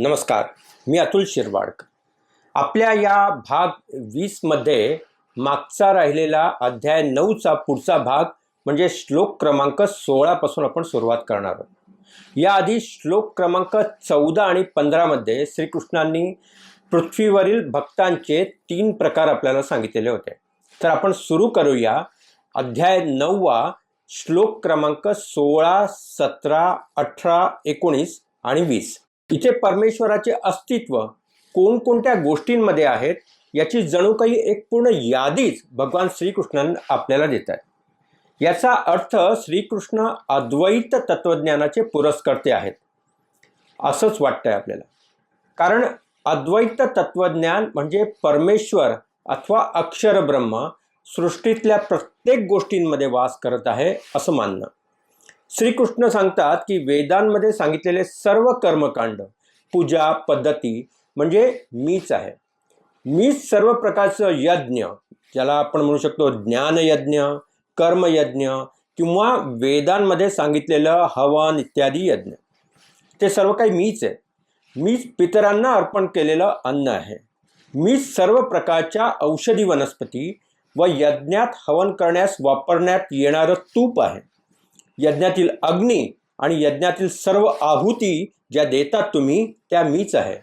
नमस्कार मी अतुल शिरवाडकर. आपल्या या भाग वीसमध्ये मागचा राहिलेला अध्याय नऊचा पुढचा भाग म्हणजे श्लोक क्रमांक सोळापासून आपण सुरुवात करणार आहोत. याआधी श्लोक क्रमांक चौदा आणि पंधरामध्ये श्रीकृष्णांनी पृथ्वीवरील भक्तांचे तीन प्रकार आपल्याला सांगितलेले होते. तर आपण सुरू करूया. अध्याय नववा श्लोक क्रमांक सोळा सतरा अठरा एकोणीस आणि वीस. इथे परमेश्वराचे अस्तित्व कोणकोणत्या गोष्टींमध्ये आहेत याची जणू काही एक पूर्ण यादीच भगवान श्रीकृष्णांना आपल्याला देत आहेत याचा अर्थ श्रीकृष्ण अद्वैत तत्वज्ञानाचे पुरस्कर्ते आहेत. असंच वाटतंय आपल्याला. कारण अद्वैत तत्वज्ञान म्हणजे परमेश्वर अथवा अक्षर ब्रह्म सृष्टीतल्या प्रत्येक गोष्टींमध्ये वास करत आहे असं मानणं. श्रीकृष्ण सांगतात की वेदांमध्ये सांगितलेले सर्व कर्मकांड पूजा पद्धती म्हणजे मीच आहे. मीच सर्व प्रकारचं यज्ञ ज्याला आपण म्हणू शकतो ज्ञानयज्ञ कर्मयज्ञ किंवा वेदांमध्ये सांगितलेलं हवन इत्यादी यज्ञ. ते सर्व काही मीच आहे. मीच पितरांना अर्पण केलेलं अन्न आहे. मीच सर्व प्रकारच्या औषधी वनस्पती व यज्ञात हवन करण्यास वापरण्यात येणारं तूप आहे. यज्ञातील अग्नी आणि यज्ञातील सर्व आहुती ज्या देतात तुम्ही त्या मीच आहे.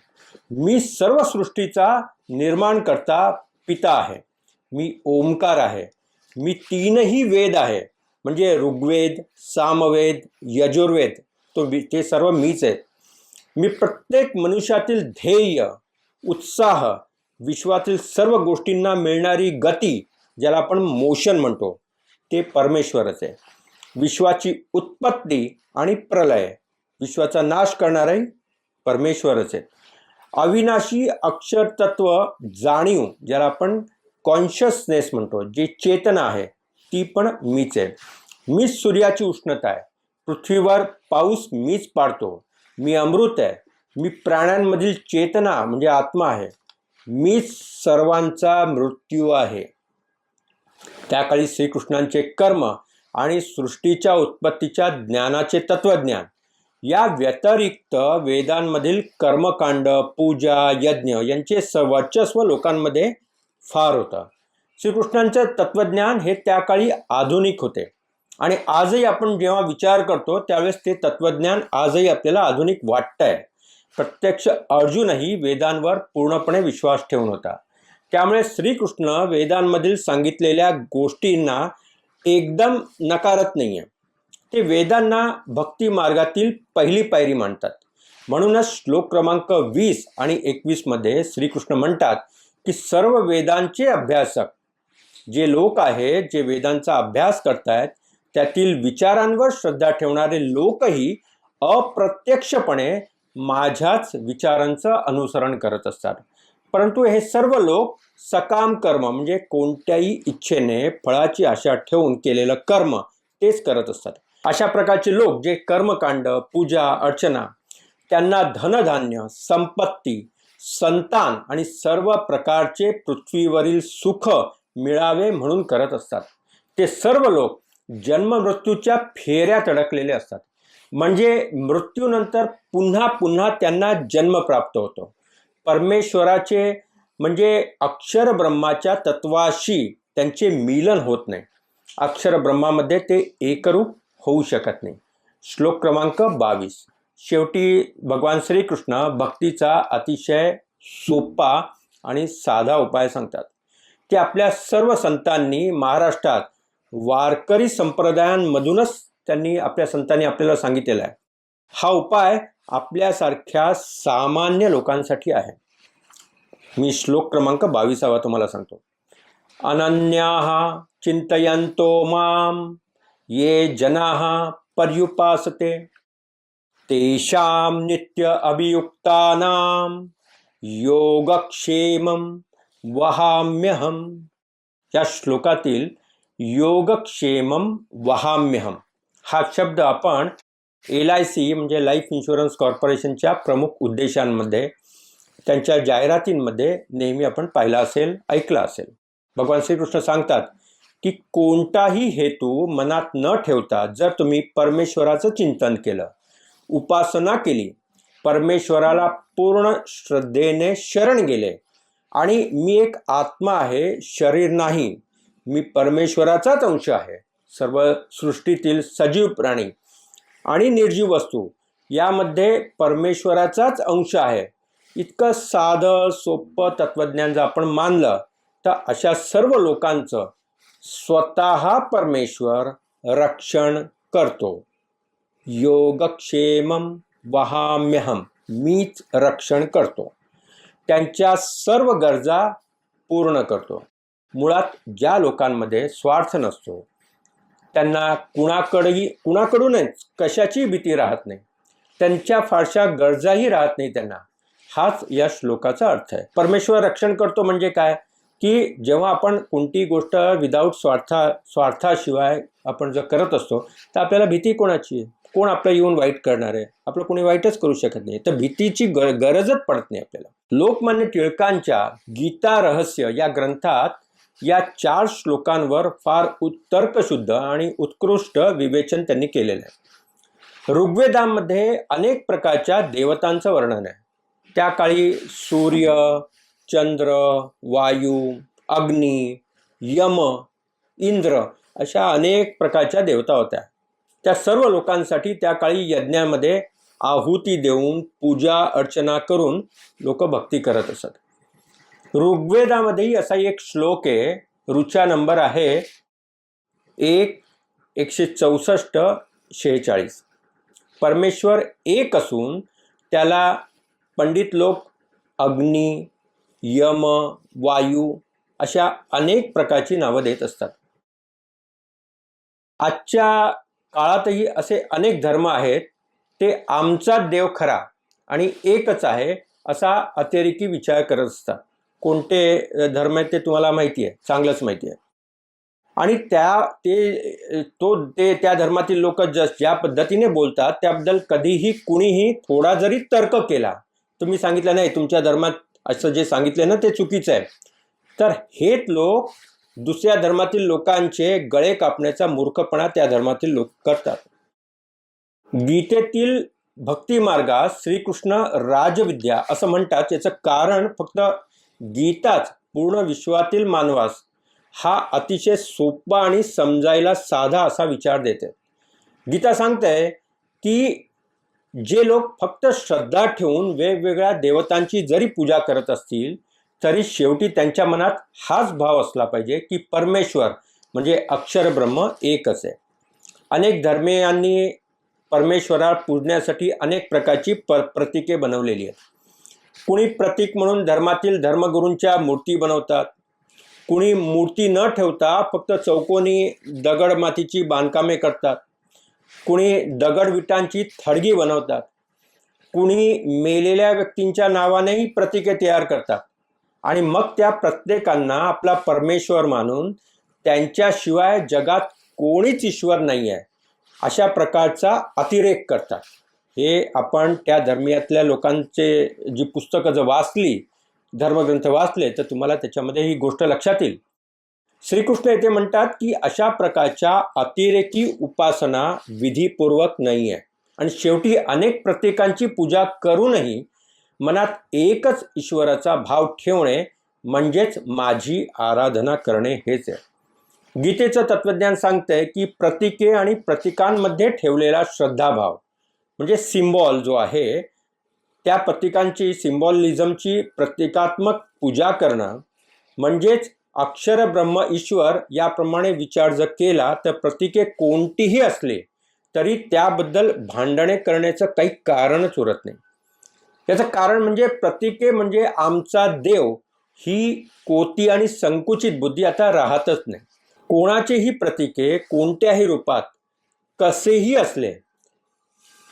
मी सर्व सृष्टीचा निर्माण करता पिता आहे. मी ओंकार आहे. मी तीनही वेद आहे. म्हणजे ऋग्वेद सामवेद यजुर्वेद तो ते सर्व मीच आहेत. मी प्रत्येक मनुष्यातील ध्येय उत्साह विश्वातील सर्व गोष्टींना मिळणारी गती ज्याला आपण मोशन म्हणतो ते परमेश्वरच आहे. विश्वाची उत्पत्ती आणि प्रलय. विश्वाचा नाश करणारही परमेश्वरच आहे. अविनाशी अक्षर तत्व जाणीव ज्याला आपण कॉन्शियसनेस म्हणतो जी चेतना आहे ती पण मीच आहे. मीच सूर्याची उष्णता आहे. पृथ्वीवर पाऊस मीच पाडतो. मी अमृत आहे. मी प्राण्यांमधील चेतना म्हणजे आत्मा आहे. मीच सर्वांचा मृत्यू आहे. त्या काळी श्रीकृष्णांचे कर्म आणि सृष्टीच्या उत्पत्तीच्या ज्ञानाचे तत्वज्ञान. या व्यतिरिक्त वेदांमधील कर्मकांड पूजा यज्ञ यांचे स वर्चस्व लोकांमध्ये फार होतं. श्रीकृष्णांचं तत्वज्ञान हे त्या काळी आधुनिक होते. आणि आजही आपण जेव्हा विचार करतो त्यावेळेस ते तत्वज्ञान आजही आपल्याला आधुनिक वाटतंय. प्रत्यक्ष अर्जुनही वेदांवर पूर्णपणे विश्वास ठेवून होता. त्यामुळे श्रीकृष्ण वेदांमधील सांगितलेल्या गोष्टींना एकदम नकारत नाही आहे ते वेदांना भक्ती मार्गातील पहिली पायरी मानतात म्हणूनच श्लोक क्रमांक वीस आणि एकवीसमध्ये श्रीकृष्ण म्हणतात की सर्व वेदांचे अभ्यासक जे लोक आहेत जे वेदांचा अभ्यास करतायत त्यातील विचारांवर श्रद्धा ठेवणारे लोकही अप्रत्यक्षपणे माझ्याच विचारांचं अनुसरण करत असतात. परंतु हे सर्व लोक सकाम कर्म म्हणजे कोणत्याही इच्छेने फळाची आशा ठेवून केलेलं कर्म तेच करत असतात. अशा प्रकारचे लोक जे कर्मकांड पूजा अर्चना त्यांना धनधान्य संपत्ती संतान आणि सर्व प्रकारचे पृथ्वीवरील सुख मिळावे म्हणून करत असतात. ते सर्व लोक जन्ममृत्यूच्या फेऱ्यात अडकलेले असतात. म्हणजे मृत्यूनंतर पुन्हा पुन्हा त्यांना जन्म प्राप्त होतो. परमेश्वराचे म्हणजे अक्षर ब्रह्माच्या तत्वाशी त्यांचे मिलन होत नाही. अक्षर ब्रह्मामध्ये ते एकरूप होऊ शकत नाही. श्लोक क्रमांक बावीस. शेवटी भगवान श्रीकृष्ण भक्तीचा अतिशय सोपा आणि साधा उपाय सांगतात की आपल्या सर्व संतांनी महाराष्ट्रात वारकरी संप्रदायांमधूनच त्यांनी आपल्या संतांनी आपल्याला सांगितलेला आहे. हा उपाय आपल्यासारख्या सामान्य लोकांसाठी आहे. मी श्लोक क्रमांक बावीसावा तुम्हाला सांगतो. अनन्याः चिंतयन्तो माम ये जनाः पर्युपासते. तेषां नित्य अभियुक्तानां योगक्षेमं वहाम्यहम. या श्लोकातील योगक्षेमम वहाम्यहम. हा शब्द आपण एल आय सी म्हणजे लाईफ इन्शुरन्स कॉर्पोरेशनच्या प्रमुख उद्देशांमध्ये त्यांच्या जाहिरातींमध्ये नेहमी आपण पाहिला असेल ऐकला असेल. भगवान श्रीकृष्ण सांगतात की कोणताही हेतू मनात न ठेवता जर तुम्ही परमेश्वराचं चिंतन केलं उपासना केली परमेश्वराला पूर्ण श्रद्धेने शरण गेले आणि मी एक आत्मा आहे शरीर नाही मी परमेश्वराचाच अंश आहे सर्व सृष्टीतील सजीव प्राणी आणि निर्जीव वस्तू. यामध्ये परमेश्वराचाच अंश आहे. इतकं साधं सोपं तत्त्वज्ञान जर आपण मानलं तर अशा सर्व लोकांचं स्वतः परमेश्वर रक्षण करतो. योगक्षेम वहाम्यहम मीच रक्षण करतो. त्यांच्या सर्व गरजा पूर्ण करतो. मुळात ज्या लोकांमध्ये स्वार्थ नसतो त्यांना कुणाकडही कुणाकडूनच कशाची भीती राहत नाही. त्यांच्या फारशा गरजाही राहत नाही त्यांना. हाच या श्लोकाचा अर्थ आहे. परमेश्वर रक्षण करतो म्हणजे काय? की जेव्हा आपण कोणती गोष्ट विदाऊट स्वार्था स्वार्थाशिवाय आपण जर करत असतो तर आपल्याला भीती कोणाची? आहे कोण आपलं येऊन वाईट करणार आहे? आपलं कोणी वाईटच करू शकत नाही. तर भीतीची गरजच पडत नाही आपल्याला. लोकमान्य टिळकांच्या गीता रहस्य या ग्रंथात या चार श्लोकांवर फार तर्कशुद्ध आणि उत्कृष्ट विवेचन त्यांनी केलेलं आहे. ऋग्वेदामध्ये अनेक प्रकारच्या देवतांचं वर्णन आहे. त्या काळी सूर्य चंद्र वायू अग्नी यम इंद्र अशा अनेक प्रकारच्या देवता होत्या. त्या सर्व लोकांसाठी त्या काळी यज्ञामध्ये आहुती देऊन पूजा अर्चना करून लोक भक्ती करत असत. ऋग्वेदामध्येही असा एक श्लोक आहे ऋचा नंबर आहे एक एकशे चौसष्ट शेहेचाळीस. परमेश्वर एक असून त्याला पंडित लोक अग्नी यम वायू अशा अनेक प्रकारची नावं देत असतात. आजच्या काळातही असे अनेक धर्म आहेत ते आमचा देव खरा आणि एकच आहे असा अतिरेकी विचार करत असतात. कोणते धर्म आहेत ते तुम्हाला माहिती आहे चांगलंच माहिती आहे. आणि त्या ते तो ते त्या धर्मातील लोक जस ज्या पद्धतीने बोलतात त्याबद्दल कधीही कुणीही थोडा जरी तर्क केला तुम्ही सांगितलं नाही तुमच्या धर्मात असं जे सांगितलं ना ते चुकीचं आहे. तर हेच लोक दुसऱ्या धर्मातील लोकांचे गळे कापण्याचा मूर्खपणा त्या धर्मातील लोक करतात. गीतेतील भक्तिमार्गात श्रीकृष्ण राजविद्या असं म्हणतात याचं कारण फक्त गीताच पूर्ण विश्वातील मानवास हा अतिशय सोपा आणि समजायला साधा असा विचार देते. गीता सांगते की जे लोक फक्त श्रद्धा ठेवून वेगवेगळ्या देवतांची जरी पूजा करत असतील तरी शेवटी त्यांच्या मनात हाच भाव असला पाहिजे की परमेश्वर म्हणजे अक्षर ब्रह्म एकच आहे. अनेक धर्मीयांनी परमेश्वरा पूजण्यासाठी अनेक प्रकारची प प्रतीके बनवलेली आहेत. कुणी प्रतीक म्हणून धर्मातील धर्मगुरूंच्या मूर्ती बनवतात. कुणी मूर्ती न ठेवता फक्त चौकोनी दगड मातीची बांधकामे करतात. कुणी दगड विटांची थडगी बनवतात. कुणी मेलेल्या व्यक्तींच्या नावानेही प्रतीके तयार करतात. आणि मग त्या प्रत्येकांना आपला परमेश्वर मानून त्यांच्याशिवाय जगात कोणीच ईश्वर नाही आहे अशा प्रकारचा अतिरेक करतात. हे आपण त्या धर्मियातल्या लोकांचे जी पुस्तकं जर वाचली धर्मग्रंथ वाचले तर तुम्हाला त्याच्यामध्ये ही गोष्ट लक्षात येईल. श्रीकृष्ण येथे म्हणतात की अशा प्रकारच्या अतिरेकी उपासना विधीपूर्वक नाही आहे. आणि शेवटी अनेक प्रत्येकांची पूजा करूनही मनात एकच ईश्वराचा भाव ठेवणे म्हणजेच माझी आराधना करणे हेच आहे. गीतेचं तत्वज्ञान सांगतंय की प्रतिके आणि प्रतिकांमध्ये ठेवलेला श्रद्धाभाव. म्हणजे सिम्बॉल जो आहे त्या प्रतीकांची सिम्बॉलिझमची प्रतिकात्मक पूजा करणं म्हणजेच अक्षर ब्रह्म ईश्वर याप्रमाणे विचार जर केला तर प्रतीके कोणतीही असले तरी त्याबद्दल भांडणे करण्याचं काही कारणच उरत नाही. याचं कारण म्हणजे प्रतीके म्हणजे आमचा देव ही कोती आणि संकुचित बुद्धी आता राहतच नाही. कोणाचेही प्रतीके कोणत्याही रूपात कसेही असले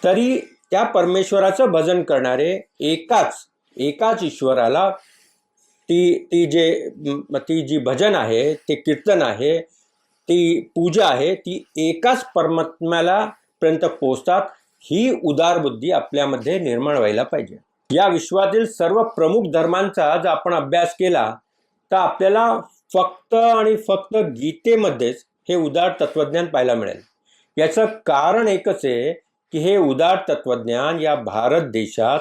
तरी त्या परमेश्वराचं भजन करणारे एकाच एकाच ईश्वराला ती ती जे ती जी भजन आहे ते कीर्तन आहे ती पूजा आहे ती एकाच परमात्म्याला पर्यंत पोचतात ही उदार बुद्धी आपल्यामध्ये निर्माण व्हायला पाहिजे. या विश्वातील सर्व प्रमुख धर्मांचा जर आपण अभ्यास केला तर आपल्याला फक्त आणि फक्त गीतेमध्येच हे उदार तत्वज्ञान पाहायला मिळेल. याचं कारण एकच आहे की हे उदार तत्वज्ञान या भारत देशात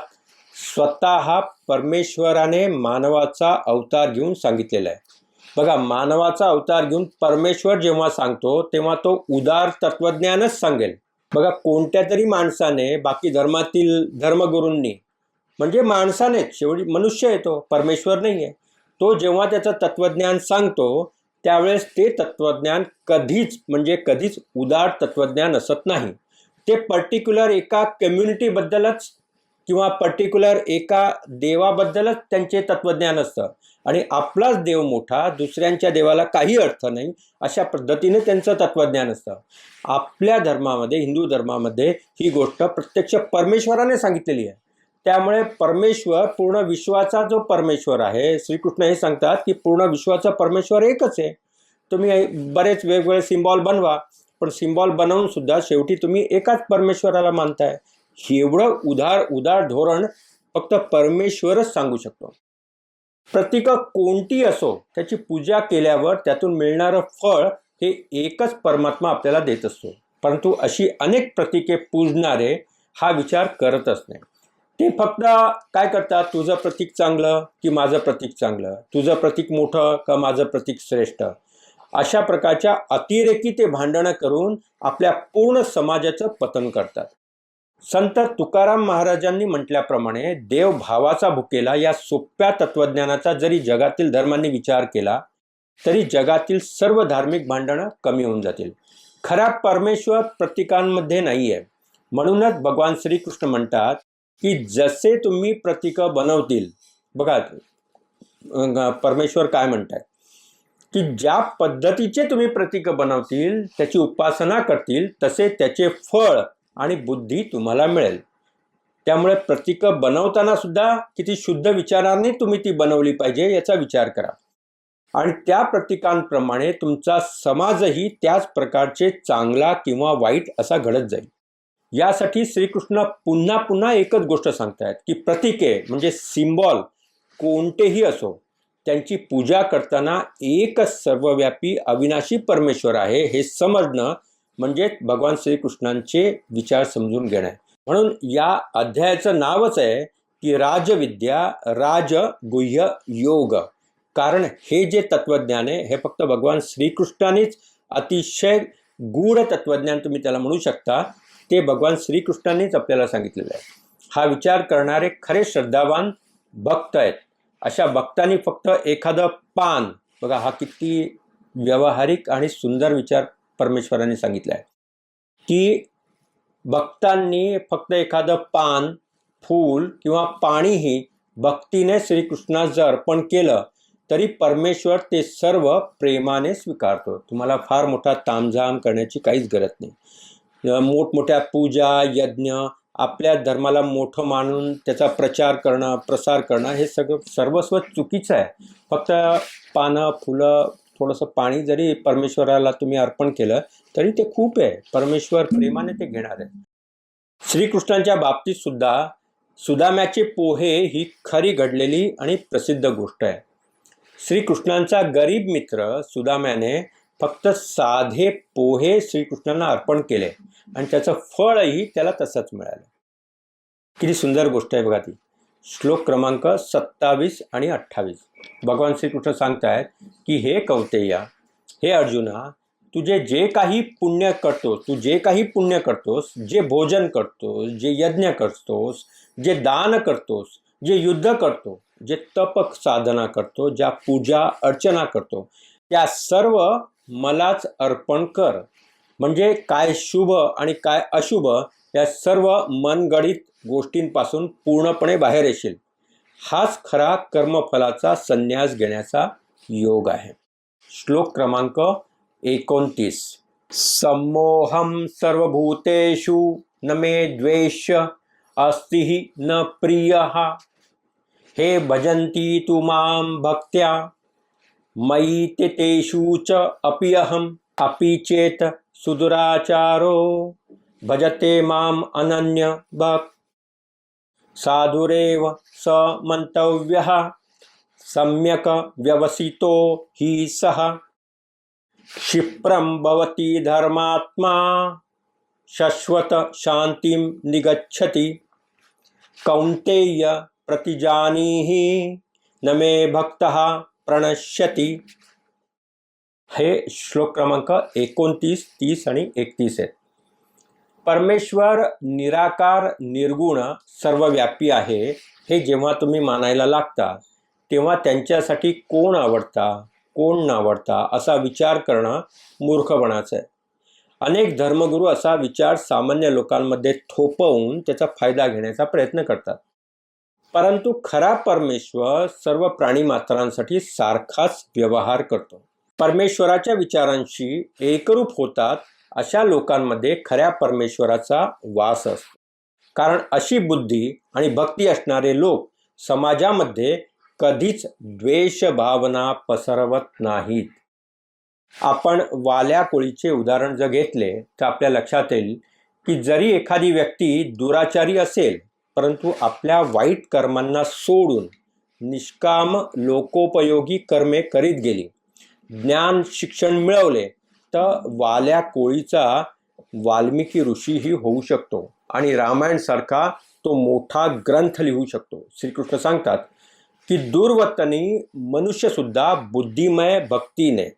स्वतः परमेश्वराने मानवाचा अवतार घेऊन सांगितलेला आहे. बघा मानवाचा अवतार घेऊन परमेश्वर जेव्हा सांगतो तेव्हा तो उदार तत्वज्ञानच सांगेल. बघा कोणत्या तरी माणसाने बाकी धर्मातील धर्मगुरूंनी म्हणजे माणसानेच शेवटी मनुष्य येतो परमेश्वर नाही आहे तो जेव्हा त्याचं तत्वज्ञान सांगतो त्यावेळेस ते तत्वज्ञान कधीच म्हणजे कधीच उदार तत्वज्ञान असत नाही. ते पर्टिक्युलर एका कम्युनिटीबद्दलच किंवा पर्टिक्युलर एका देवाबद्दलच त्यांचे तत्वज्ञान असतं. आणि आपलाच देव मोठा दुसऱ्यांच्या देवाला काही अर्थ नाही अशा पद्धतीने त्यांचं तत्वज्ञान असतं. आपल्या धर्मामध्ये हिंदू धर्मामध्ये ही गोष्ट प्रत्यक्ष परमेश्वराने सांगितलेली आहे. त्यामुळे परमेश्वर पूर्ण विश्वाचा जो परमेश्वर आहे श्रीकृष्ण हे सांगतात की पूर्ण विश्वाचा परमेश्वर एकच आहे. तुम्ही बरेच वेगवेगळे सिम्बॉल बनवा. पण सिम्बॉल बनवून सुद्धा शेवटी तुम्ही एकाच परमेश्वराला मानताय. एवढं उदार उदार धोरण फक्त परमेश्वरच सांगू शकतो. प्रतीकं कोणती असो त्याची पूजा केल्यावर त्यातून मिळणारं फळ हे एकच परमात्मा आपल्याला देत असतो. परंतु अशी अनेक प्रतीके पूजणारे हा विचार करतच नाही. ते फक्त काय करतात? तुझं प्रतीक चांगलं की माझं प्रतीक चांगलं? तुझं प्रतीक मोठं का माझं प्रतीक श्रेष्ठ? अशा प्रकारच्या अतिरेकी ते भांडणं करून आपल्या पूर्ण समाजाचं पतन करतात. संत तुकाराम महाराजांनी म्हटल्याप्रमाणे देव भावाचा भुकेला या सोप्या तत्वज्ञानाचा जरी जगातील धर्मांनी विचार केला तरी जगातील सर्व धार्मिक भांडणं कमी होऊन जातील. खरा परमेश्वर प्रतीकांमध्ये नाही आहे म्हणूनच भगवान श्रीकृष्ण म्हणतात की जसे तुम्ही प्रतीकं बनवतील बघा परमेश्वर काय म्हणतात की ज्या पद्धतीचे तुम्ही प्रतीक बनवतील त्याची उपासना करतील तसे त्याचे फळ आणि बुद्धी तुम्हाला मिळेल. त्यामुळे प्रतीकं बनवताना सुद्धा किती शुद्ध विचाराने तुम्ही ती बनवली पाहिजे याचा विचार करा. आणि त्या प्रतीकांप्रमाणे तुमचा समाजही त्याच प्रकारचे चांगला किंवा वाईट असा घडत जाईल. यासाठी श्रीकृष्ण पुन्हा पुन्हा एकच गोष्ट सांगतायत की प्रतीके म्हणजे सिम्बॉल कोणतेही असो त्यांची पूजा करताना एकच सर्वव्यापी अविनाशी परमेश्वर आहे हे समजणं म्हणजे भगवान श्रीकृष्णांचे विचार समजून घेणं आहे. म्हणून या अध्यायाचं नावच आहे की राजविद्या राजगुह्य योग. कारण हे जे तत्वज्ञान आहे हे फक्त भगवान श्रीकृष्णानेच अतिशय गूढ तत्वज्ञान तुम्ही त्याला म्हणू शकता ते भगवान श्रीकृष्णानेच आपल्याला सांगितलेलं आहे. हा विचार करणारे खरे श्रद्धावान भक्त आहेत. अशा भक्तांनी फक्त एखादं पान बघा हा किती व्यावहारिक आणि सुंदर विचार परमेश्वराने सांगितला आहे की भक्तांनी फक्त एखादं पान फूल किंवा पाणीही भक्तीने श्रीकृष्णास जर अर्पण केलं तरी परमेश्वर ते सर्व प्रेमाने स्वीकारतो. तुम्हाला फार मोठा तामझाम करण्याची काहीच गरज नाही. मोठमोठ्या पूजा यज्ञ आपल्या धर्माला मोठं मानून त्याचा प्रचार करणं प्रसार करणं हे सगळं सर्वस्व चुकीचं आहे. फक्त पानं फुलं थोडंसं पाणी जरी परमेश्वराला तुम्ही अर्पण केलं तरी ते खूप आहे. परमेश्वर प्रेमाने ते घेणार आहे. श्रीकृष्णांच्या बाबतीत सुद्धा सुदाम्याचे पोहे ही खरी घडलेली आणि प्रसिद्ध गोष्ट आहे. श्रीकृष्णांचा गरीब मित्र सुदाम्याने फक्त साधे पोहे श्रीकृष्णांना अर्पण केले आणि त्याचं फळही त्याला तसंच मिळालं. किती सुंदर गोष्ट आहे बघा ती. श्लोक क्रमांक सत्तावीस आणि अठ्ठावीस. भगवान श्रीकृष्ण सांगतायत की हे कौतेया हे अर्जुना तुझे जे काही पुण्य करतोस तू जे काही पुण्य करतोस जे भोजन करतोस जे यज्ञ करतोस जे दान करतोस जे युद्ध करतो जे तप साधना करतो ज्या पूजा अर्चना करतो त्या सर्व मलाच अर्पण कर. म्हणजे काय शुभ आणि काय अशुभ या सर्व मनगडित गोष्टींपासून पूर्णपणे बाहेर येशील. हाच खरा कर्मफलाचा संन्यास घेण्याचा योग आहे. श्लोक क्रमांक एकोणतीस. समोहम सर्वभूतेषु न मे द्वेष अस्ति न प्रिय. हे भजंती तु मां भक्त्या। मयि तेषु च अपि अहम् अपि चेत् सुदुराचारो। भजते माम् अनन्य भक्। साधुरेव स मन्तव्यः सम्यक् व्यवसितो हि सः। क्षिप्रं भवति धर्मात्मा शाश्वत शान्तिं निगच्छति। कौन्तेय प्रतिजानीहि न मे भक्तः। प्रणश्यती. हे श्लोक क्रमांक एकोणतीस तीस आणि एकतीस आहेत. परमेश्वर निराकार निर्गुण सर्वव्यापी आहे. हे जेव्हा तुम्ही मानायला लागता तेव्हा त्यांच्यासाठी कोण आवडता कोण नावडता असा विचार करणं मूर्खपणाचं आहे. अनेक धर्मगुरू असा विचार सामान्य लोकांमध्ये थोपवून त्याचा फायदा घेण्याचा प्रयत्न करतात. परंतु खरा परमेश्वर सर्व प्राणीमात्रांसाठी सारखाच व्यवहार करतो. परमेश्वराच्या विचारांशी एकरूप होतात अशा लोकांमध्ये खऱ्या परमेश्वराचा वास असतो. कारण अशी बुद्धी आणि भक्ती असणारे लोक समाजामध्ये कधीच द्वेषभावना पसरवत नाहीत. आपण वाल्या कोळीचे उदाहरण जर घेतले तर आपल्या लक्षात येईल की जरी एखादी व्यक्ती दुराचारी असेल परंतु आपल्या वाईट कर्मांना सोडून निष्काम लोकोपयोगी कर्मे करीत गेली. ज्ञान शिक्षण मिळवले तर वाल्या कोळीचा वाल्मिकी ऋषीही होऊ शकतो आणि रामायणसारखा तो मोठा ग्रंथ लिहू शकतो. श्रीकृष्ण सांगतात की दुर्वतनी मनुष्यसुद्धा बुद्धिमय भक्तीने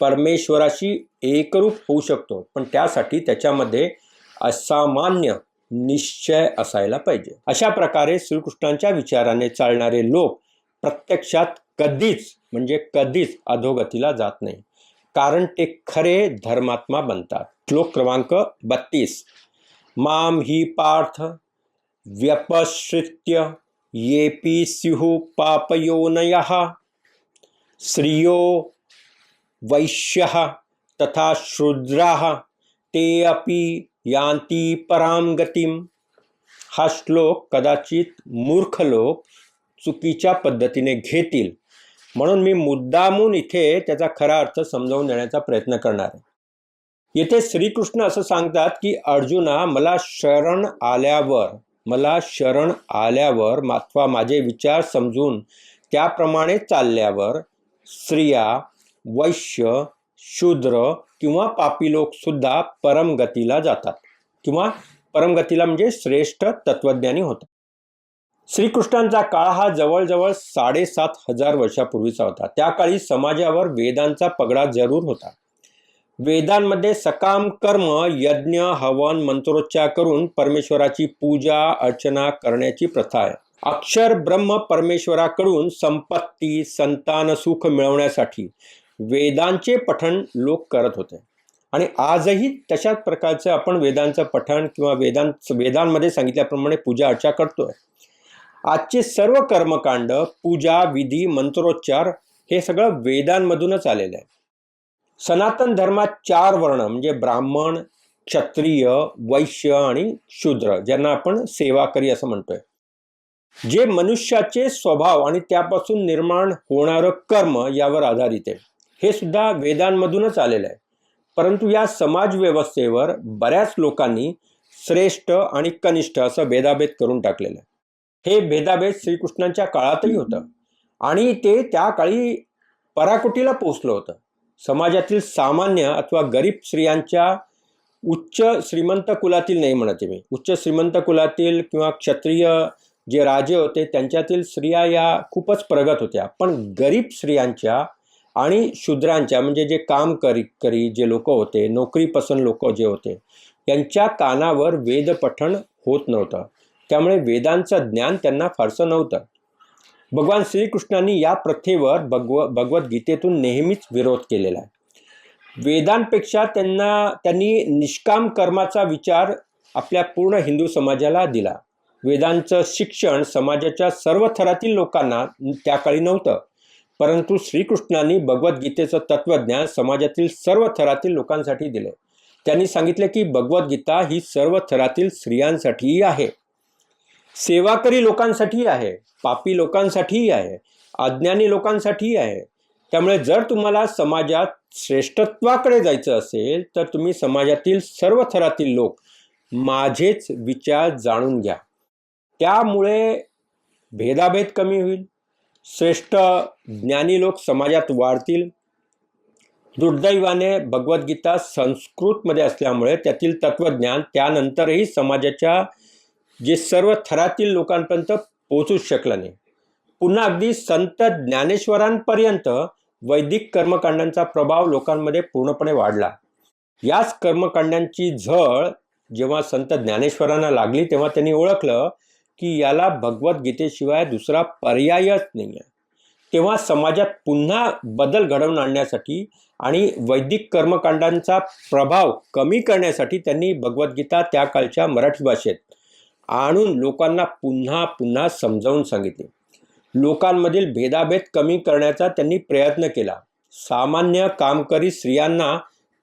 परमेश्वराशी एकरूप होऊ शकतो. पण त्यासाठी त्याच्यामध्ये असामान्य निश्चय असायला पाहिजे. अशा प्रकारे श्रीकृष्णांच्या विचाराने चालणारे लोक प्रत्यक्षात कधीच म्हणजे कधीच अधोगतीला जात नाही. कारण ते खरे धर्मात्मा बनतात. श्लोक क्रमांक बत्तीस. माम ही पार्थ व्यपश्रित्य येपी स्युः पापयोनय श्रियो वैश्यः तथा शूद्राः ते अपि यांती पराम गतीम हा श्लोक कदाचित मूर्ख लोक चुकीच्या पद्धतीने घेतील. म्हणून मी मुद्दामून इथे त्याचा खरा अर्थ समजावून देण्याचा प्रयत्न करणार आहे. येथे श्रीकृष्ण असं सांगतात की अर्जुना मला शरण आल्यावर मला शरण आल्यावर अथवा माझे विचार समजून त्याप्रमाणे चालल्यावर स्त्रिया वैश्य शूद्र किंवा पापी लोकसुद्धा परमगतीला जातात किंवा परमगतीला म्हणजे श्रेष्ठ तत्वज्ञानी होतात. श्रीकृष्णांचा काळ हा जवळजवळ साडेसात हजार वर्षापूर्वीचा होता. त्या काळी समाजावर वेदांचा पगडा जरूर होता. वेदांमध्ये सकाम कर्म यज्ञ हवन मंत्रोच्चार करून परमेश्वराची पूजा अर्चना करण्याची प्रथा आहे. अक्षर ब्रह्म परमेश्वराकडून संपत्ती संतान सुख मिळवण्यासाठी वेदांचे पठण लोक करत होते. आणि आजही तशाच प्रकारचं आपण वेदांचं पठण किंवा वेदां वेदांमध्ये सांगितल्याप्रमाणे पूजा अर्चा करतोय. आजचे सर्व कर्मकांड पूजा विधी मंत्रोच्चार हे सगळं वेदांमधूनच आलेलं आहे सनातन धर्मात चार वर्ण म्हणजे ब्राह्मण क्षत्रिय वैश्य आणि शूद्र ज्यांना आपण सेवाकरी असं म्हणतोय. जे मनुष्याचे स्वभाव आणि त्यापासून निर्माण होणारं कर्म यावर आधारित आहे. हे सुद्धा वेदांमधूनच आलेलं आहे. परंतु या समाज व्यवस्थेवर बऱ्याच लोकांनी श्रेष्ठ आणि कनिष्ठ असं भेदाभेद करून टाकलेलं आहे. हे भेदाभेद श्रीकृष्णांच्या काळातही होतं. आणि ते त्या काळी पराकुटीला पोचलं होतं. समाजातील सामान्य अथवा गरीब स्त्रियांच्या उच्च श्रीमंत कुलातील नाही म्हणते मी. उच्च श्रीमंत कुलातील किंवा क्षत्रिय जे राजे होते त्यांच्यातील स्त्रिया या खूपच प्रगत होत्या. पण गरीब स्त्रियांच्या आणि शूद्रांच्या म्हणजे जे काम करी करी जे लोक होते नोकरीपसंत लोक जे होते यांच्या कानावर वेदपठण होत नव्हतं. त्यामुळे वेदांचं ज्ञान त्यांना फारसं नव्हतं. भगवान श्रीकृष्णांनी या प्रथेवर भगव भगवद्गीतेतून नेहमीच विरोध केलेला आहे. वेदांपेक्षा त्यांना त्यांनी निष्काम कर्माचा विचार आपल्या पूर्ण हिंदू समाजाला दिला. वेदांचं शिक्षण समाजाच्या सर्व थरातील लोकांना त्या काळी नव्हतं. परंतु श्रीकृष्णांनी भगवद्गीतेचं तत्त्वज्ञान समाजातील सर्व थरातील लोकांसाठी दिलं त्यांनी सांगितले की भगवद्गीता ही सर्व थरातील स्त्रियांसाठीही आहे. सेवाकरी लोकांसाठीही आहे. पापी लोकांसाठीही आहे. अज्ञानी लोकांसाठीही आहे. त्यामुळे जर तुम्हाला समाजात श्रेष्ठत्वाकडे जायचं असेल तर तुम्ही समाजातील सर्व थरातील लोक माझेच विचार जाणून घ्या. त्यामुळे भेदाभेद कमी होईल. श्रेष्ठ ज्ञानी लोक समाजात वाढतील. दुर्दैवाने भगवद्गीता संस्कृतमध्ये असल्यामुळे त्यातील तत्त्वज्ञान त्यानंतरही समाजाच्या जे सर्व थरातील लोकांपर्यंत पोहोचूच शकलं नाही. पुन्हा अगदी संत ज्ञानेश्वरांपर्यंत वैदिक कर्मकांडांचा प्रभाव लोकांमध्ये पूर्णपणे वाढला. याच कर्मकांडांची झळ जेव्हा संत ज्ञानेश्वरांना लागली तेव्हा त्यांनी ओळखलं की याला भगवद्गीतेशिवाय दुसरा पर्यायच नाही आहे तेव्हा समाजात पुन्हा बदल घडवून आणण्यासाठी आणि वैदिक कर्मकांडांचा प्रभाव कमी करण्यासाठी त्यांनी भगवद्गीता त्या काळच्या मराठी भाषेत आणून लोकांना पुन्हा पुन्हा समजावून सांगितले. लोकांमधील भेदाभेद कमी करण्याचा त्यांनी प्रयत्न केला. सामान्य कामकरी स्त्रियांना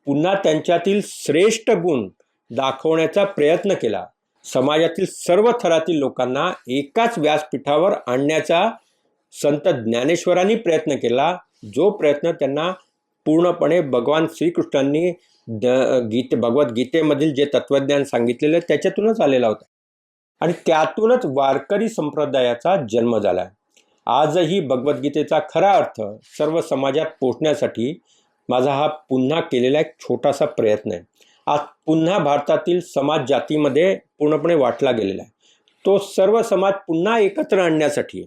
पुन्हा त्यांच्यातील श्रेष्ठ गुण दाखवण्याचा प्रयत्न केला. समाजातील सर्व थरातील लोकांना एकाच व्यासपीठावर आणण्याचा संत ज्ञानेश्वरांनी प्रयत्न केला. जो प्रयत्न त्यांना पूर्णपणे भगवान श्रीकृष्णांनी द गीते भगवद्गीतेमधील जे तत्वज्ञान सांगितलेलं आहे, त्याच्यातूनच आलेला होता. आणि त्यातूनच वारकरी संप्रदायाचा जन्म झाला. आहे आजही भगवद्गीतेचा खरा अर्थ सर्व समाजात पोचण्यासाठी माझा हा पुन्हा केलेला एक छोटासा प्रयत्न आहे. आज पुन्हा भारतातील समाज जातीमध्ये पूर्णपणे वाटला गेलेला आहे. तो सर्व समाज पुन्हा एकत्र आणण्यासाठी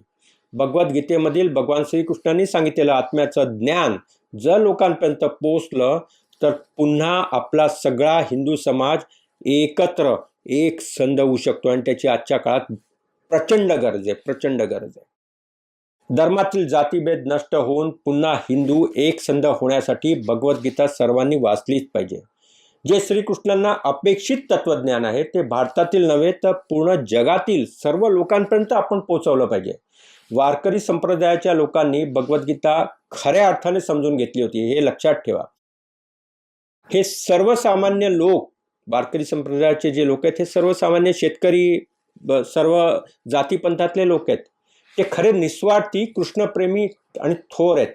भगवद्गीतेमधील भगवान श्रीकृष्णांनी सांगितलेलं आत्म्याचं ज्ञान जर लोकांपर्यंत पोचलं तर पुन्हा आपला सगळा हिंदू समाज एकत्र एक संध होऊ शकतो आणि त्याची आजच्या काळात प्रचंड गरज आहे प्रचंड गरज आहे. धर्मातील जातीभेद नष्ट होऊन पुन्हा हिंदू एक संध होण्यासाठी भगवद्गीता सर्वांनी वाचलीच पाहिजे. जे श्रीकृष्णांना अपेक्षित तत्वज्ञान आहे ते भारतातील नव्हे तर पूर्ण जगातील सर्व लोकांपर्यंत आपण पोहोचवलं पाहिजे. वारकरी संप्रदायाच्या लोकांनी भगवद्गीता खऱ्या अर्थाने समजून घेतली होती हे लक्षात ठेवा. हे सर्वसामान्य लोक वारकरी संप्रदायाचे जे लोक आहेत हे सर्वसामान्य शेतकरी ब- सर्व जातीपंथातले लोक आहेत ते खरे निस्वार्थी कृष्णप्रेमी आणि थोर आहेत.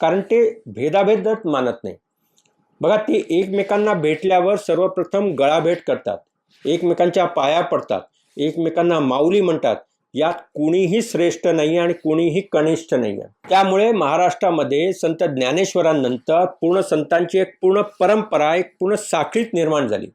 कारण ते भेदाभेदच मानत नाही. बघा ते एकमेकांना भेटल्यावर सर्वप्रथम गळाभेट करतात. एकमेकांच्या पाया पडतात. एकमेकांना माऊली म्हणतात. यात कुणीही श्रेष्ठ नाही आणि कुणीही कनिष्ठ नाही. आहे त्यामुळे महाराष्ट्रामध्ये संत ज्ञानेश्वरांनंतर पूर्ण संतांची एक पूर्ण परंपरा एक पूर्ण साखळीत निर्माण झाली.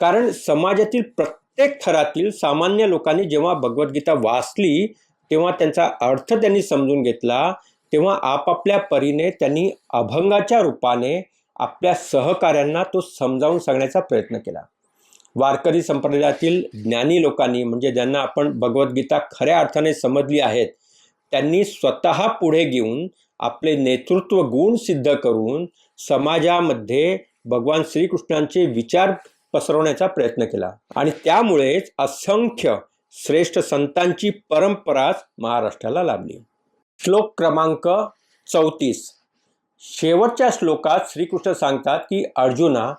कारण समाजातील प्रत्येक थरातील सामान्य लोकांनी जेव्हा भगवद्गीता वाचली तेव्हा त्यांचा अर्थ त्यांनी समजून घेतला तेव्हा आपापल्या परीने त्यांनी अभंगाच्या रूपाने आपल्या सहकाऱ्यांना तो समजावून सांगण्याचा प्रयत्न केला. वारकरी संप्रदायातील ज्ञानी लोकांनी म्हणजे ज्यांना आपण भगवद्गीता खऱ्या अर्थाने समजली आहेत त्यांनी स्वतः पुढे घेऊन आपले नेतृत्व गुण सिद्ध करून समाजामध्ये भगवान श्रीकृष्णांचे विचार पसरवण्याचा प्रयत्न केला. आणि त्यामुळेच असंख्य श्रेष्ठ संतांची परंपराच महाराष्ट्राला लाभली. श्लोक क्रमांक चौतीस. शेवटच्या श्लोकात श्रीकृष्ण सांगतात की अर्जुना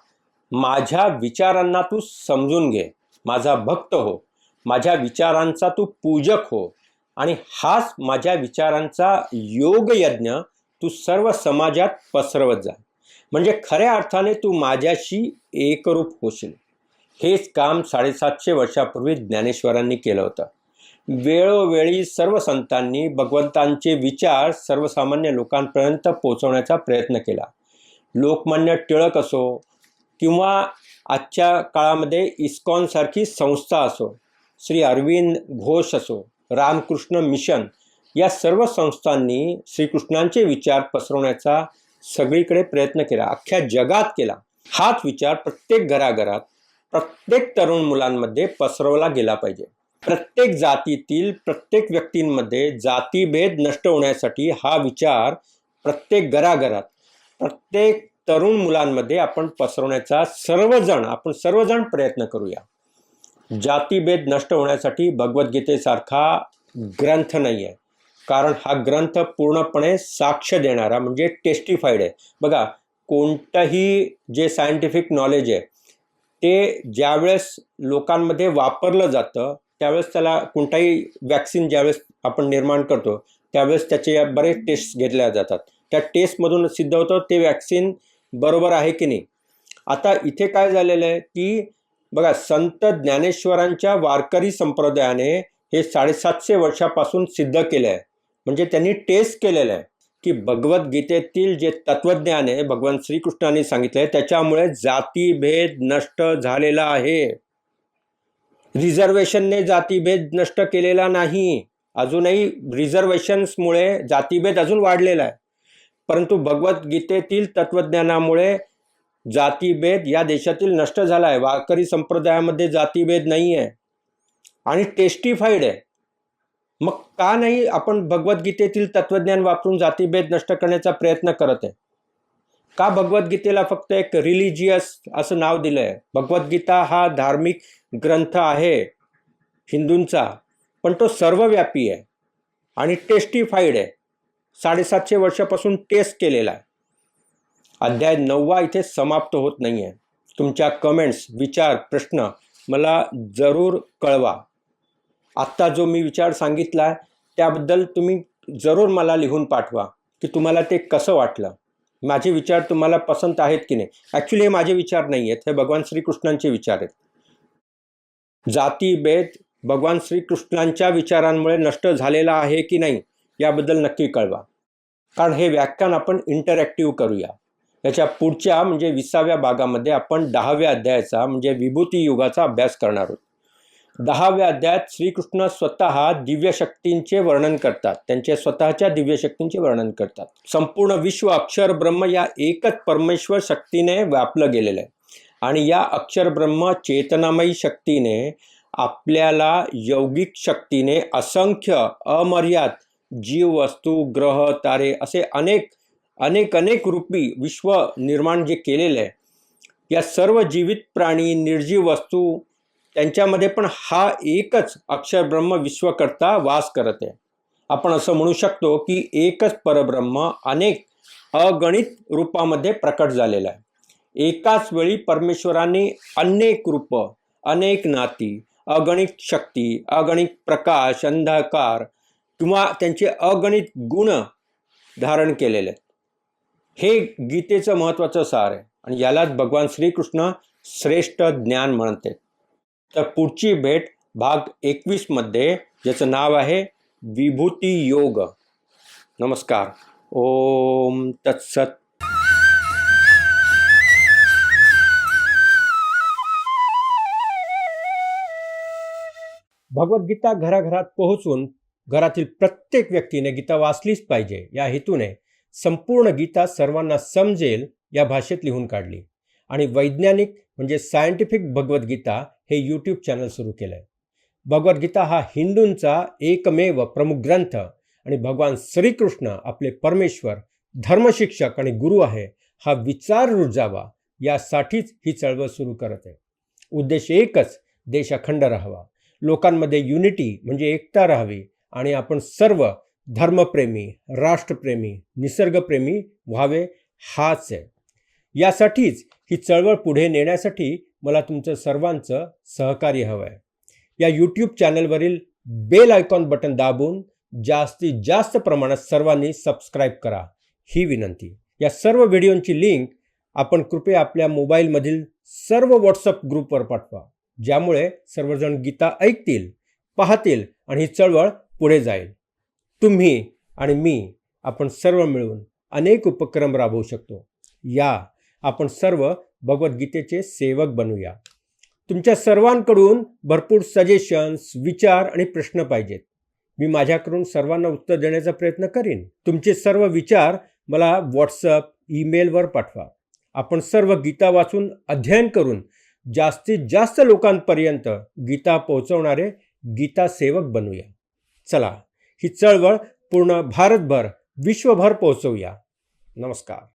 माझ्या विचारांना तू समजून घे. माझा भक्त हो. माझ्या विचारांचा तू पूजक हो. आणि हाच माझ्या विचारांचा योगयज्ञ तू सर्व समाजात पसरवत जा. म्हणजे खऱ्या अर्थाने तू माझ्याशी एकरूप होशील. हेच काम साडेसातशे वर्षापूर्वी ज्ञानेश्वरांनी केलं होतं. वेळोवेळी सर्व संतांनी भगवंतांचे विचार सर्वसामान्य लोकांपर्यंत पोहोचवण्याचा प्रयत्न केला. लोकमान्य टिळक असो किंवा आजच्या काळामध्ये इस्कॉनसारखी संस्था असो श्री अरविंद घोष असो रामकृष्ण मिशन या सर्व संस्थांनी श्रीकृष्णांचे विचार पसरवण्याचा सगळीकडे प्रयत्न केला. अख्ख्या जगात केला. हाच विचार प्रत्येक घराघरात प्रत्येक तरुण मुलांमध्ये पसरवला गेला पाहिजे. प्रत्येक जातीतील प्रत्येक व्यक्तींमध्ये जातीभेद नष्ट होण्यासाठी हा विचार प्रत्येक घराघरात प्रत्येक तरुण मुलांमध्ये आपण पसरवण्याचा सर्वजण आपण सर्वजण प्रयत्न करूया. जातीभेद नष्ट होण्यासाठी भगवद्गीतेसारखा ग्रंथ नाही आहे कारण हा ग्रंथ पूर्णपणे साक्ष देणारा म्हणजे टेस्टिफाईड आहे. बघा कोणतंही जे सायंटिफिक नॉलेज आहे ते ज्यावेळेस लोकांमध्ये वापरलं जातं त्यावेळेस त्याला कोणताही वॅक्सिन ज्यावेळेस आपण निर्माण करतो त्यावेळेस त्याचे बरेच टेस्ट घेतल्या जातात. त्या टेस्टमधून सिद्ध होतं ते वॅक्सिन बरोबर आहे की नाही. आता इथे काय झालेलं आहे की बघा संत ज्ञानेश्वरांच्या वारकरी संप्रदायाने हे साडेसातशे वर्षापासून सिद्ध केलं आहे म्हणजे त्यांनी टेस्ट केलेलं आहे की भगवद्गीतेतील जे तत्वज्ञान आहे भगवान श्रीकृष्णाने सांगितलं आहे त्याच्यामुळे जातीभेद नष्ट झालेला आहे. रिझर्वेशनने जातीभेद नष्ट केलेला नाही. अजूनही रिझर्वेशन्समुळे जातीभेद अजून वाढलेला आहे. परंतु भगवद्गीतेतील तत्त्वज्ञानामुळे जातीभेद या देशातील नष्ट झाला आहे. वारकरी संप्रदायामध्ये जातीभेद नाही आहे. आणि टेस्टिफाईड आहे. मग का नाही आपण भगवद्गीतेतील तत्त्वज्ञान वापरून जातीभेद नष्ट करण्याचा प्रयत्न करत आहे? का भगवद्गीतेला फक्त एक रिलिजियस असं नाव दिलं आहे भगवद्गीता हा धार्मिक ग्रंथ आहे हिंदूंचा पण तो सर्वव्यापी आहे आणि टेस्टिफाईड आहे. साडेसातशे वर्षापासून टेस्ट केलेला आहे. अध्याय नववा इथे समाप्त होत नाही आहे तुमच्या कमेंट्स विचार प्रश्न मला जरूर कळवा. आत्ता जो मी विचार सांगितला आहे त्याबद्दल तुम्ही जरूर मला लिहून पाठवा की तुम्हाला ते कसं वाटलं. माझे विचार तुम्हाला पसंत आहेत की नाही? ॲक्च्युली हे माझे विचार नाही आहेत. हे भगवान श्रीकृष्णांचे विचार आहेत. जातीभेद भगवान श्रीकृष्णांच्या विचारांमुळे नष्ट झालेला आहे की नाही याबद्दल नक्की कळवा. कारण हे व्याख्यान आपण इंटरॅक्टिव्ह करूया. याच्या पुढच्या म्हणजे विसाव्या भागामध्ये आपण दहाव्या अध्यायाचा म्हणजे विभूती युगाचा अभ्यास करणार आहोत. दहाव्या अध्यायात श्रीकृष्ण स्वतः दिव्यशक्तींचे वर्णन करतात. त्यांच्या स्वतःच्या दिव्यशक्तींचे वर्णन करतात. संपूर्ण विश्व अक्षर ब्रह्म या एकच परमेश्वर शक्तीने व्यापलं गेलेलं आहे. आणि या अक्षर ब्रह्म चेतनामयी शक्तीने आपल्याला यौगिक शक्तीने असंख्य अमर्याद जीव वस्तू ग्रह तारे असे अनेक अनेक अनेक रूपी विश्व निर्माण जे केलेलं आहे या सर्व जीवित प्राणी निर्जीव वस्तू त्यांच्यामध्ये पण हा एकच अक्षरब्रह्म विश्वकर्ता वास करत आहे. आपण असं म्हणू शकतो की एकच परब्रह्म अनेक अगणित रूपामध्ये प्रकट झालेला आहे. एकाच वेळी परमेश्वरांनी अनेक रूप अनेक नाती अगणित शक्ती अगणित प्रकाश अंधकार किंवा त्यांचे अगणित गुण धारण केलेले आहेत. हे गीतेचं महत्त्वाचं सार आहे आणि यालाच भगवान श्रीकृष्ण श्रेष्ठ ज्ञान म्हणते तर पुढची भेट भाग एकवीसमध्ये ज्याचं नाव आहे विभूती योग. नमस्कार. ओम तत्सत. भगवद्गीता घराघरात पोहोचून घरातील प्रत्येक व्यक्तीने गीता वाचलीच पाहिजे या हेतूने संपूर्ण गीता सर्वांना समजेल या भाषेत लिहून काढली. आणि वैज्ञानिक म्हणजे सायंटिफिक भगवद्गीता हे यूट्यूब चॅनल सुरू केलं आहे भगवद्गीता हा हिंदूंचा एकमेव प्रमुख ग्रंथ आणि भगवान श्रीकृष्ण आपले परमेश्वर धर्मशिक्षक आणि गुरु आहे हा विचार रुजावा यासाठीच ही चळवळ सुरू करत आहे. उद्देश एकच देश अखंड राहावा. लोकांमध्ये युनिटी म्हणजे एकता राहावी आणि आपण सर्व धर्मप्रेमी राष्ट्रप्रेमी निसर्गप्रेमी व्हावे हाच आहे. यासाठीच ही चळवळ पुढे नेण्यासाठी मला तुमचं सर्वांचं सहकार्य हवं आहे या यूट्यूब चॅनलवरील बेल आयकॉन बटन दाबून जास्तीत जास्त प्रमाणात सर्वांनी सबस्क्राईब करा. ही विनंती. या सर्व व्हिडिओंची लिंक आपण कृपया आपल्या मोबाईलमधील सर्व व्हॉट्सअप ग्रुपवर पाठवा. ज्यामुळे सर्वजण गीता ऐकतील पाहतील आणि ही चळवळ पुढे जाईल. तुम्ही आणि मी आपण सर्व मिळून अनेक उपक्रम राबवू शकतो. या आपण सर्व भगवद्गीतेचे सेवक बनूया. तुमच्या सर्वांकडून भरपूर सजेशन्स विचार आणि प्रश्न पाहिजेत. मी माझ्याकडून सर्वांना उत्तर देण्याचा प्रयत्न करीन. तुमचे सर्व विचार मला व्हॉट्सअप ईमेलवर पाठवा. आपण सर्व गीता वाचून अध्ययन करून जास्तीत जास्त लोकांपर्यंत गीता पोहोचवणारे गीता सेवक बनूया. चला ही चळवळ पूर्ण भारतभर विश्वभर पोहोचवूया. नमस्कार.